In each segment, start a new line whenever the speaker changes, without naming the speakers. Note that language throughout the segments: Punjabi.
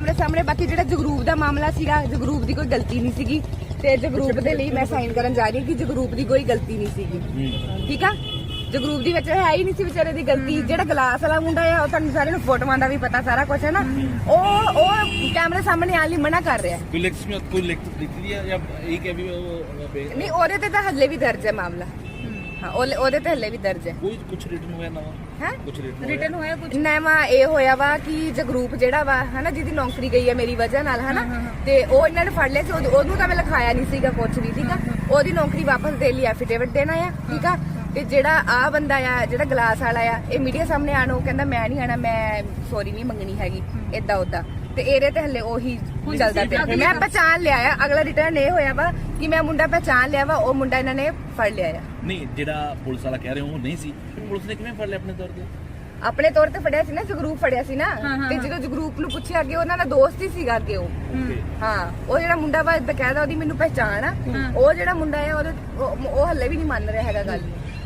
ਆਪਣੇ ਸਾਹਮਣੇ ਬਾਕੀ ਜਿਹੜਾ ਜਗਰੂਪ ਦਾ ਮਾਮਲਾ ਸੀਗਾ ਜਗਰੂਪ ਦੀ ਕੋਈ ਗਲਤੀ ਨਹੀਂ ਸੀਗੀ ਤੇ ਜਗਰੂਪ ਦੇ ਲਈ ਮੈਂ ਸਾਈਨ ਕਰਨ ਜਾ ਰਹੀ ਹਾਂ ਕਿ ਜਗਰੂਪ ਦੀ ਕੋਈ ਗਲਤੀ ਨਹੀਂ ਸੀਗੀ। ਠੀਕ ਆ? ਜਗਰੂਪ ਦੀ ਵਿੱਚ ਹੈ ਹੀ ਨਹੀਂ ਸੀ ਵਿਚਾਰੇ ਦੀ ਗਲਤੀ। ਜਿਹੜਾ ਗਲਾਸ ਵਾਲਾ ਮੁੰਡਾ ਆ ਉਹ ਤੁਹਾਨੂੰ ਸਾਰਿਆਂ ਨੂੰ ਫੋਟੋਆਂ ਦਾ ਵੀ ਪਤਾ ਸਾਰਾ ਕੁਝ ਹੈ ਨਾ। ਉਹ ਉਹ ਕੈਮਰੇ ਸਾਹਮਣੇ ਆਣ ਲਈ ਮਨਾ ਕਰ ਰਿਹਾ
ਕੋਈ ਲਿਖਤ ਕੋਈ ਲਿਖਤ ਦਿੱਤੀ ਹੈ ਜਾਂ ਇਹ ਕਿ ਵੀ
ਨਹੀਂ ਉਹਦੇ ਤੇ ਤਾਂ ਹੱਲੇ ਵੀ ਦਰਜ ਹੈ ਮਾਮਲਾ। ਮੇਰੀ ਵਜ੍ਹਾ ਤੇ ਉਹ ਨੇ ਫੜ ਲਿਆ ਸੀ ਉਹਦ- ਉਹਨੂੰ ਲਿਖਾਇਆ ਨਹੀਂ ਸੀਗਾ ਕੁਝ ਵੀ ਠੀਕ ਆ? ਉਹਦੀ ਨੌਕਰੀ ਵਾਪਸ ਦੇ ਲਈ ਐਫੀਡੇਵਿਟ ਦੇਣਾ ਆ ਠੀਕ ਆ? ਤੇ ਜਿਹੜਾ ਆ ਬੰਦਾ ਆ ਜਿਹੜਾ ਗਲਾਸ ਵਾਲਾ ਆ ਇਹ ਮੀਡੀਆ ਸਾਹਮਣੇ ਆਣ ਕਹਿੰਦਾ ਮੈਂ ਨਹੀਂ ਆਣਾ ਮੈਂ ਸੌਰੀ ਨਹੀਂ ਮੰਗਣੀ ਹੈਗੀ ਏਦਾਂ ਓਦਾਂ ਤੇ ਇਹਦੇ ਤੇ ਹੱਲੇ ਉਹੀ ਚੱਲਦਾ ਪਿਆ। ਮੈਂ ਪਛਾਣ ਲਿਆ ਆ। ਅਗਲਾ ਰਿਟਰਨ ਇਹ ਹੋਇਆ ਵਾ ਕਿ ਮੈਂ ਮੁੰਡਾ ਪਛਾਣ ਲਿਆ ਵਾ ਉਹ ਮੁੰਡਾ ਇਹਨਾਂ ਨੇ ਫੜ ਲਿਆ ਆ।
ਨਹੀਂ ਜਿਹੜਾ ਪੁਲਿਸ ਵਾਲਾ ਕਹਿ ਰਹੇ ਉਹ ਨਹੀਂ ਸੀ। ਪੁਲਿਸ ਨੇ ਕਿਵੇਂ ਫੜ ਲਿਆ ਆਪਣੇ ਤੌਰ ਤੇ?
ਆਪਣੇ ਤੌਰ ਤੇ ਫੜਿਆ ਸੀ ਨਾ ਜਗਰੂਪ ਫੜਿਆ ਸੀ ਨਾ। ਤੇ ਜਦੋਂ ਜਗਰੂਪ ਨੂੰ ਪੁੱਛਿਆ ਅੱਗੇ ਉਹਨਾਂ ਦਾ ਦੋਸਤ ਹੀ ਸੀਗਾ ਅੱਗੇ ਉਹ। ਹਾਂ। ਉਹ ਜਿਹੜਾ ਮੁੰਡਾ ਵਾ ਬਕਾਇਦਾ ਉਹਦੀ ਮੈਨੂੰ ਪਹਿਚਾਣ ਆ। ਉਹ ਜਿਹੜਾ ਮੁੰਡਾ ਆ ਉਹਦੇ ਉਹ ਉਹ ਹੱਲੇ ਵੀ ਨਹੀਂ ਮੰਨ ਰਿਹਾ ਹੈਗਾ ਗੱਲ।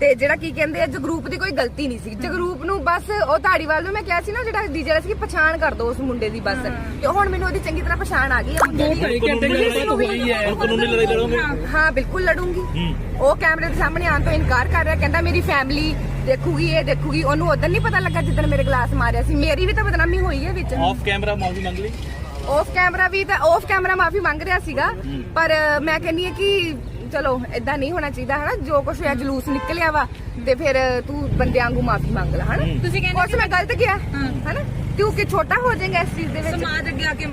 ਤੇ ਜਿਹੜਾ ਕੀ ਕਹਿੰਦੇ ਆ ਜਗਰੂਪ ਦੀ ਕੋਈ ਗਲਤੀ ਨਹੀਂ ਸੀ। ਜਗਰੂਪ ਨੂੰ ਬਸ ਉਹ ਧਾੜੀਵਾਲ ਨੂੰ ਮੈਂ ਕਿਹਾ ਸੀ ਨਾ ਜਿਹੜਾ ਡੀਜੇ ਵਾਲਾ ਸੀ ਕਿ ਪਛਾਣ ਕਰ ਦੋ ਉਸ ਮੁੰਡੇ ਦੀ ਬਸ। ਤੇ ਹੁਣ ਮੈਨੂੰ ਉਹਦੀ ਚੰਗੀ ਤਰ੍ਹਾਂ ਪਛਾਣ ਆ ਗਈ ਆ। ਮੁੰਡੇ ਦੀ
ਕਾਨੂੰਨੀ ਲੜਾਈ ਲੜੋਗੇ?
ਹਾਂ ਬਿਲਕੁਲ ਲੜੂੰਗੀ। ਉਹ ਕੈਮਰੇ ਦੇ ਸਾਹਮਣੇ ਆਉਣ ਤੋਂ ਇਨਕਾਰ ਕਰ ਰਿਹਾ ਕਹਿੰਦਾ ਮੇਰੀ ਫੈਮਿਲੀ ਦੇਖੂਗੀ ਇਹ ਦੇਖੂਗੀ। ਉਹਨੂੰ ਉਦੋਂ ਨਹੀਂ ਪਤਾ ਲੱਗਾ ਜਿੱਦਣ ਮੇਰੇ ਗਲਾਸ ਮਾਰਿਆ ਸੀ। ਮੇਰੀ ਵੀ ਤਾਂ ਬਦਨਾਮੀ ਹੋਈ ਹੈ ਵਿੱਚ।
ਆਫ ਕੈਮਰਾ ਮਾਫੀ ਮੰਗ ਲਈ?
ਆਫ ਕੈਮਰਾ ਵੀ ਤਾਂ ਆਫ ਕੈਮਰਾ ਮਾਫੀ ਮੰਗ ਰਿਹਾ ਸੀਗਾ। ਪਰ ਮੈਂ ਕਹਿੰਨੀ ਆ ਕਿ ਚਲੋ ਇਦਾਂ ਨਹੀਂ ਹੋਣਾ ਚਾਹੀਦਾ ਹਨਾ? ਜੋ ਕੁਝ ਹੋਇਆ ਜਲੂਸ ਨਿਕਲਿਆ ਵਾ ਤੇ ਫਿਰ ਤੂੰ ਬੰਦਿਆਂ ਵਾਂਗੂ ਮਾਫੀ ਮੰਗ ਲੈ ਹਨਾ?
ਤੁਸੀਂ ਕਹਿੰਦੇ
ਕੁਛ ਮੈਂ ਗਲਤ ਕਿਹਾ ਹਨਾ? ਕਿਉਂਕਿ ਛੋਟਾ ਹੋ ਜਾਏਗਾ ਇਸ ਚੀਜ਼ ਦੇ ਵਿੱਚ।
ਸਮਾਜ ਅੱਗੇ ਆ ਕੇ